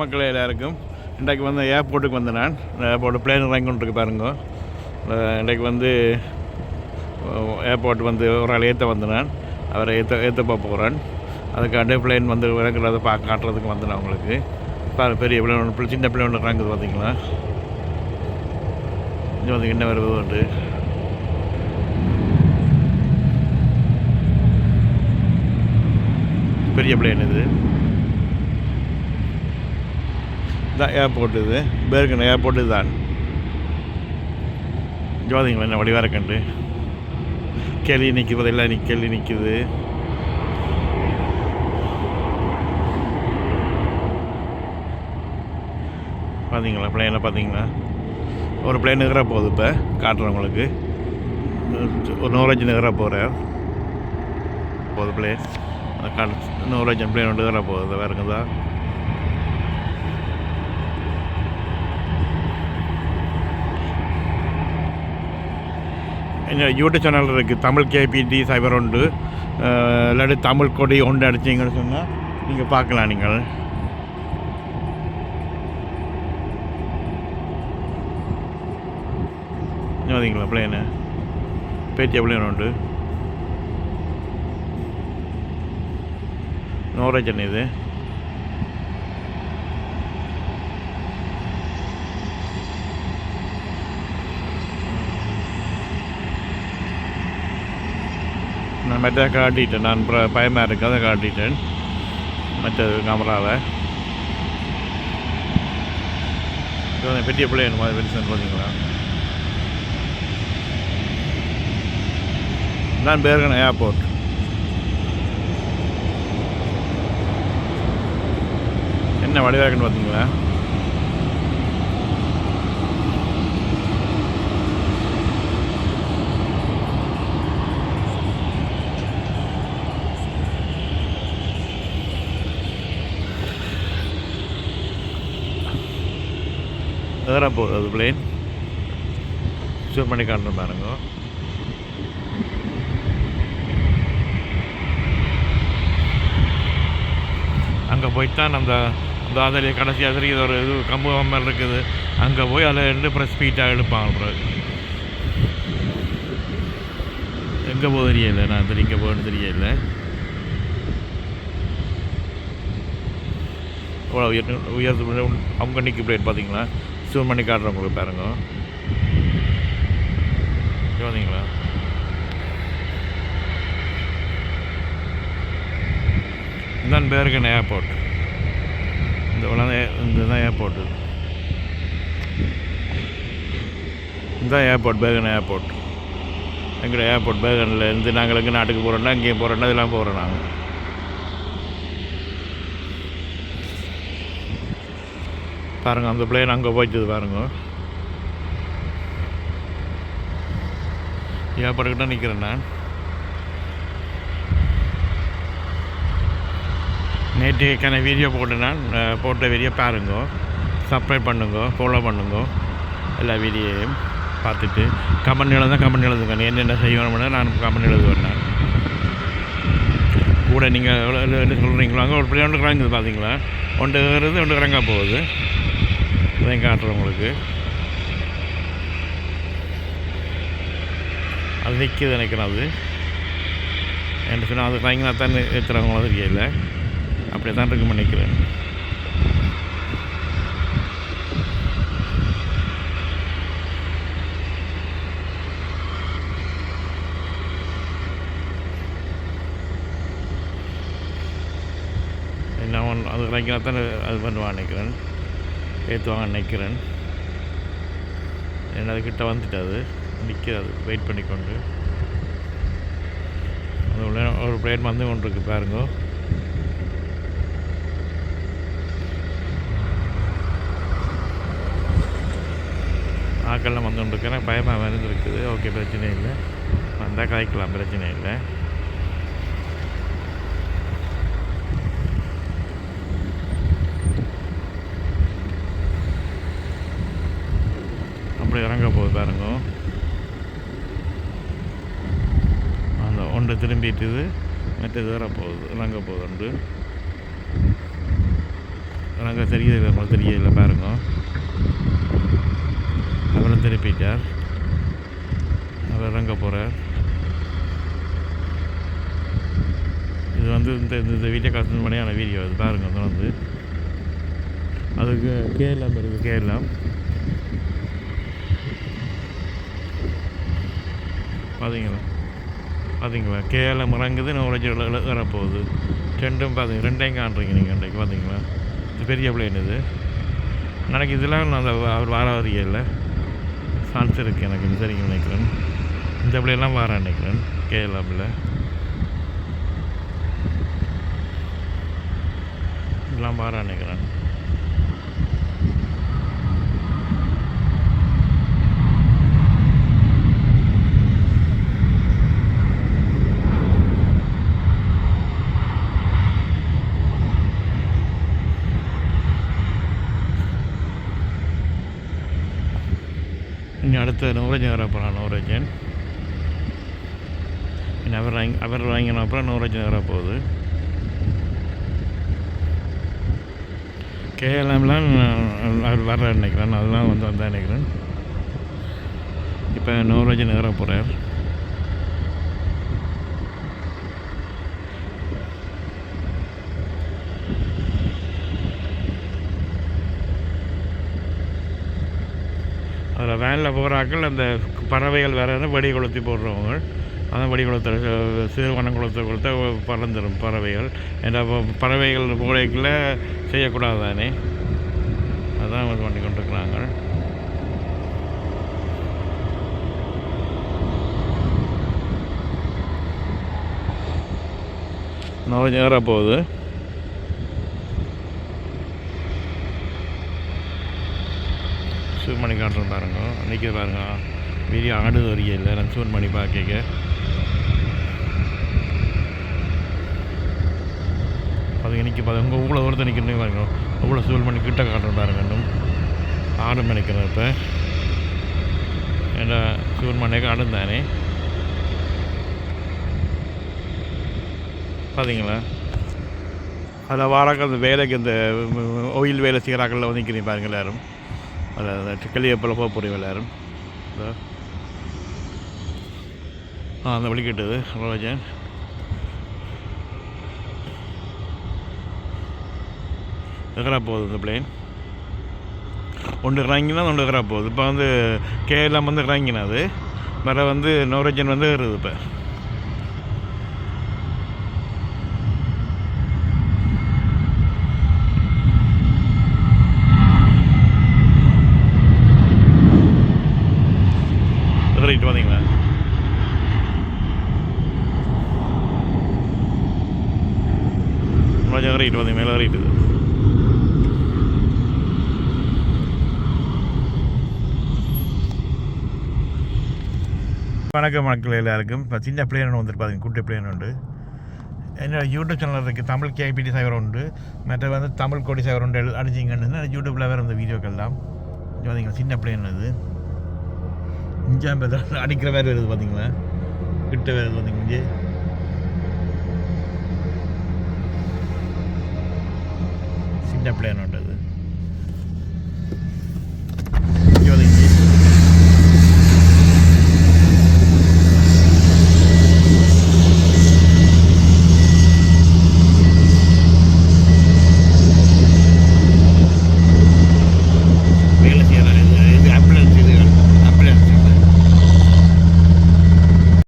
மக்கள் எல்லாருக்கும். இன்றைக்கு வந்து ஏர்போர்ட்டுக்கு வந்தேன் நான் ஏர்போர்ட்டு பிளேன் இறங்கி கொண்டிருக்கு பாருங்க. இன்றைக்கு வந்து ஏர்போர்ட் வந்து ஒரு ஆள் ஏற்ற வந்தேன் நான். அவரை ஏற்ற ஏற்ற போகிறேன் அதுக்காண்டே பிளேன் வந்து இறங்குறத பார்க்க காட்டுறதுக்கு வந்தேன் அவங்களுக்கு பாரு பெரிய பிளேன் ஒன்று சின்ன பிளேன் ஒன்று இறங்குது பார்த்தீங்களா இங்கே வந்து என்ன வருவது உண்டு? பெரிய பிளேன் இது. இதான் ஏர்போர்ட் இது. பேருக்கணும் ஏர்போர்ட் இதுதான். ஜோதிங்களா என்ன வடிவாக கண்டு கேள்வி நிற்கிறது எல்லாம் கேள்வி நிற்குது. பார்த்தீங்களா? பிளேனை பார்த்தீங்களா? ஒரு பிளேன் நிகர போகுது இப்போ. காட்டுறேன் உங்களுக்கு. ஒரு நூறஞ்சு நிகர போகிறார் போகுது பிளேன் நூறஞ்சு பிளேன் ஒன்று நிகர போகுது. வேறுங்க தான் யூடியூப் சேனல் இருக்குது தமிழ் கேபிடி சைபர் உண்டு இல்லாட்டி தமிழ் கொடி ஒன்று அடிச்சிங்கன்னு சொன்னால் நீங்கள் பார்க்கலாம் நீங்கள் பார்த்தீங்களா பிளேனு பேத்திய பிளேன் உண்டு நோரஜன் இது மற்ற காட்டிட்டேன் நான் பயமாக இருக்கு அதை காட்டிட்டேன் மற்ற கேமராவில் பெரிய பிள்ளைங்க மாதிரி பெருசு பார்த்தீங்களா நான் பேருக்கணும் ஏர்போர்ட் என்ன வடிவாக இருக்குன்னு பார்த்தீங்களா அதெல்லாம் போகுது அது பிளேன் ஜூம் பண்ணி காட்டுறேன் பாருங்க அங்கே போய்த்தான் அந்த அந்த அதில் கடைசி அதில் இது ஒரு இது கம்பு மாதிரி இருக்குது அங்கே போய் அதில் இருந்து ப்ரெஸ் ஸ்பீட்டாக எடுப்பாங்க எங்கே போக தெரியல நான் தெரியும் இங்கே போகணும்னு தெரியல இவ்வளோ உயர் உயர்ந்து அவங்க நிற்க பிளேட் பார்த்தீங்களா ஜூம் பண்ணி காட்டுறேன் உங்களுக்கு பாருங்க. இங்க பார்த்தீங்களா இதுதான் பேருக்கன் ஏர்போர்ட் இந்த உலக இந்த தான் ஏர்போர்ட்டு இதுதான் ஏர்போர்ட் பேகன் ஏர்போர்ட் எங்களோட ஏர்போர்ட் பேகனில் இருந்து நாங்கள் எங்கே நாட்டுக்கு போகிறோன்னா இங்கேயும் போகிறோன்னா இதெல்லாம் போகிறோம் நாங்கள் பாருங்கள் அந்த பிளேன் அங்கே போய்ச்சது பாருங்க. ஏற்பட்டுக்கிட்ட நிற்கிறேன் நான்? நேற்றுக்கான வீடியோ போட்டு நான் போட்ட வீடியோ பாருங்க. சப்ஸ்கிரைப் பண்ணுங்க ஃபாலோ பண்ணுங்க. எல்லா வீடியோயும் பார்த்துட்டு கமெண்ட் எழுத கமெண்ட் எழுதுங்க. என்னென்ன செய்யணும்னா நான் கமெண்ட் எழுதுவேன் நான். கூட நீங்கள் என்ன சொல்கிறீங்களோ அங்கே ஒரு பிள்ளை ஒன்று கிடங்குது பார்த்தீங்களா ஒன்று ஏறுது ஒன்று கிடங்கா போகுது. அதையும் காட்டுறேன் உங்களுக்கு. அது நிற்கிது நினைக்கிறேன் அது. என் சொன்னால் அது கிடங்கினா தான் ஏற்றுறவங்களும் தெரியல அப்படியே தான் இருக்கும் நினைக்கிறேன். என்ன ஒன் அது நினைக்கிறா தான் அது பண்ணுவான் நினைக்கிறேன். ஏற்றுவாங்க நினைக்கிறேன். என்ன அது கிட்ட வந்துட்டு அது. நிற்கிறது வெயிட் பண்ணிக்கொண்டு. அது உள்ள ஒரு பிளேட் வந்து கொண்டு இருக்கு பாருங்க. ஆக்கள்லாம் வந்து கொண்டு பயமாக வந்துருக்குது. ஓகே பிரச்சனை இல்லை. வந்தால் காய்க்கலாம் பிரச்சனை இல்லை. அப்படி இறங்க போகுது பாருங்க. அந்த ஒன்று திரும்பிட்டுது மற்றது வர போகுது இறங்க போகுது ஒன்று. நாங்கள் தெரியல உங்களுக்கு தெரியல பாருங்க. அவரும் திருப்பிட்டார் அவர் இறங்க போகிறார் இது வந்து இந்த இந்த வீட்டை காசு மணியான வீடியோ அது பாருங்க வந்து அதுக்கு கேரளம் இருக்குது கேரளம் பார்த்தீங்களா பார்த்தீங்களா கேலம் இறங்குது நூறு வரப்போகுது ரெண்டும் பார்த்தீங்க ரெண்டையும் காண்றீங்க நீங்கள் அன்றைக்கு பார்த்தீங்களா இது பெரிய பிளேன் இது. எனக்கு இதெல்லாம் நான் அந்த அவர் வார வரையில் சான்ஸ் இருக்குது எனக்கு இந்த சரிங்க நினைக்கிறேன். இந்த பிள்ளையெல்லாம் வார நினைக்கிறேன் கேலாமில் இதெல்லாம் வார நினைக்கிறேன். அடுத்த நூரஜன் வர போகிறான் நூரஜன் அவர் வாங்கி அவர் வாங்கின அப்புறம் நூரஜன் வர போகுது. கேஎல்எம்லாம் அவர் வர நினைக்கிறேன் அதெல்லாம் வந்து வந்தால் நினைக்கிறேன். இப்போ நூரஜன் ஏற போகிறார் அதில் வேனில் போகிறாக்கள் அந்த பறவைகள் வேறு வெடி கொளுத்தி போடுறவங்க. அதான் வெடி கொளுத்த சிறுவனம் கொளுத்த கொடுத்த பறந்துடும் பறவைகள். ஏன்னா ப- பறவைகள் மூளைக்குள்ள செய்யக்கூடாது தானே அதான் அவங்க பண்ணி கொண்டிருக்கிறாங்க. நோய் ஏற போகுது சூன் பண்ணி காட்டுறேன் பாருங்க. அன்றைக்கி பாருங்க. பெரிய ஆடு வரைக்கும் இல்லை. நான் சூன் பண்ணி பார்க்க அது நிற்க பார்த்து உங்கள் ஊரில் ஒருத்தர் நிற்கிறேன் பாருங்க. அவ்வளோ சூழ் பண்ணி கிட்ட காட்டுறேன் பாருங்க. இன்னும் ஆடும் நினைக்கிறேன் இப்போ. ஏன்னா சூன் பண்ணிக்க தானே? பார்த்தீங்களா அதில் வாராக்க அந்த வேலைக்கு இந்த ஒயில் வேலை செய்கிறாக்களில் வந்து நிற்கிறீங்க பாருங்கள் எல்லாரும். அதில் கிளியை போக போகிறீங்க எல்லாரும் ஆ அந்த வழி கேட்டது ரோஜன் எகரா போகுது இந்த பிளேன் ஒன்று இறங்கினா ஒன்று எகரா போகுது இப்போ வந்து கேஎல்லாம் வந்து இறங்கினது வேறு வந்து நோரஜன் வந்து ஏறுது இப்போ ரைட் பார்த்தீங்களா கொஞ்சம் ரைட் பார்த்தீங்க மேலே ரைட் இது வணக்கம் மக்கள் எல்லாருக்கும். இப்போ சின்ன பிளேன் வந்துருப்பாங்க குட்டி பிளேன் உண்டு என்னோட யூடியூப் சேனல் இருக்குது தமிழ் கேபிடி சைவர் உண்டு மற்ற வந்து தமிழ் கோடி சைவர் உண்டு அடிச்சிங்கன்னு யூடியூப்பில் வேறு அந்த வீடியோக்கெல்லாம் இங்க பார்த்தீங்களா சின்ன பிளேன் இது. இஞ்சாம் அடிக்கிற வேறு வருது பார்த்தீங்களா கிட்ட வேறு பார்த்தீங்க இங்கே சின்ன பிளேன்